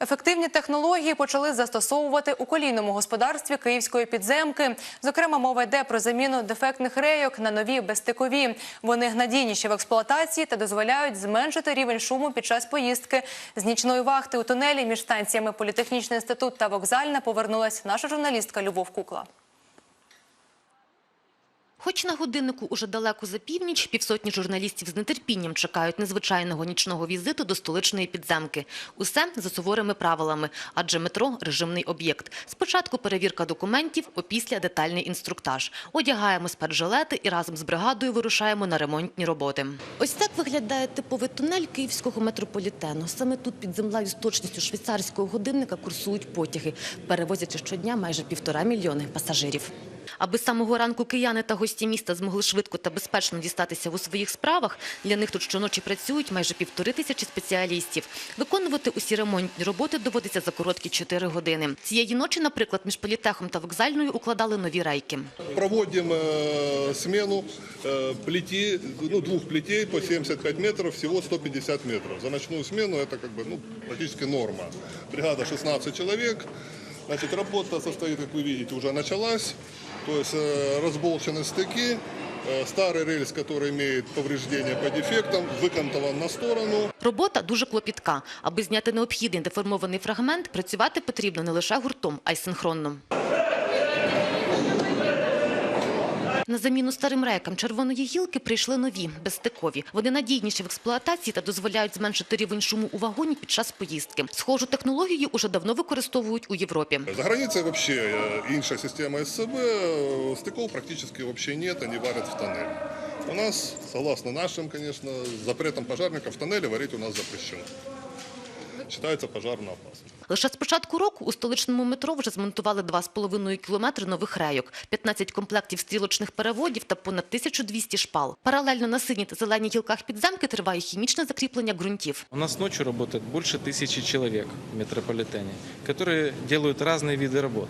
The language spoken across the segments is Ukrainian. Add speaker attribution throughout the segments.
Speaker 1: Ефективні технології почали застосовувати у колійному господарстві київської підземки. Зокрема, мова йде про заміну дефектних рейок на нові безстикові. Вони надійніші в експлуатації та дозволяють зменшити рівень шуму під час поїздки. З нічної вахти у тунелі між станціями Політехнічний інститут та вокзальна повернулась наша журналістка Любов Кукла.
Speaker 2: Хоч на годиннику уже далеко за північ, півсотні журналістів з нетерпінням чекають незвичайного нічного візиту до столичної підземки. Усе за суворими правилами, адже метро – режимний об'єкт. Спочатку перевірка документів, опісля детальний інструктаж. Одягаємо спецжилети і разом з бригадою вирушаємо на ремонтні роботи. Ось так виглядає типовий тунель київського метрополітену. Саме тут під землею з точністю швейцарського годинника курсують потяги, перевозячи щодня майже півтора мільйони пасажирів. Аби з самого ранку кияни та гості міста змогли швидко та безпечно дістатися у своїх справах, для них тут щоночі працюють майже півтори тисячі спеціалістів. Виконувати усі ремонтні роботи доводиться за короткі чотири години. Цієї ночі, наприклад, між політехом та вокзальною укладали нові рейки.
Speaker 3: Проводим э, смену э, плети, ну, двух плетей по 75 метров, всего 150 метров. За ночную смену это как бы ну, практически норма. Бригада 16 человек. Значит, работа состоит, как вы видите, уже началась. То есть э, разболчены стыки. Э, Старый рельс, который имеет повреждения по дефектам, выкантован на сторону.
Speaker 2: Робота дуже клопітка. Аби зняти необхідний деформований фрагмент, працювати потрібно не лише гуртом, а й синхронно. На заміну старим рейкам червоної гілки прийшли нові, безстикові. Вони надійніші в експлуатації та дозволяють зменшити рівень шуму у вагоні під час поїздки. Схожу технологію уже давно використовують у Європі.
Speaker 3: За границей вообще э, иншая система СЦБ, э, стыков практически вообще нет, они варят в тоннеле. У нас, согласно нашим, конечно, запретам пожарников, в тоннеле варить у нас запрещено. Считается пожарно опасно.
Speaker 2: Лише з початку року у столичному метро вже змонтували 2,5 кілометри нових рейок, 15 комплектів стрілочних переводів та понад 1200 шпал. Паралельно на синій та зеленій гілках підземки триває хімічне закріплення ґрунтів.
Speaker 4: У нас ночью работает больше тысячи человек в метрополитене, которые делают разные виды работ.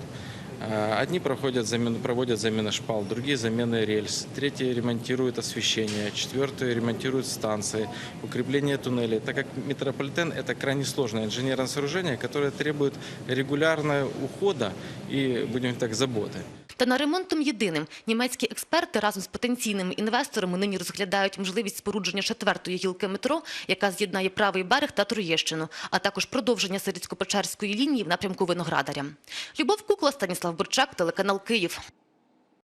Speaker 4: А, Одни проходят замену, проводят замены шпал, другие замены рельс, третьи ремонтируют освещение, четвертые ремонтируют станции, укрепление туннелей. Так как метрополитен – это крайне сложное инженерное сооружение, которое требует регулярного ухода и, будем так, заботы.
Speaker 2: Та на ремонтом єдиним німецькі експерти разом з потенційними інвесторами нині розглядають можливість спорудження четвертої гілки метро, яка з'єднає правий берег та Троєщину, а також продовження Сирицько-Печерської лінії в напрямку Виноградаря. Любов Кукла, Станіслав Борчак, телеканал Київ.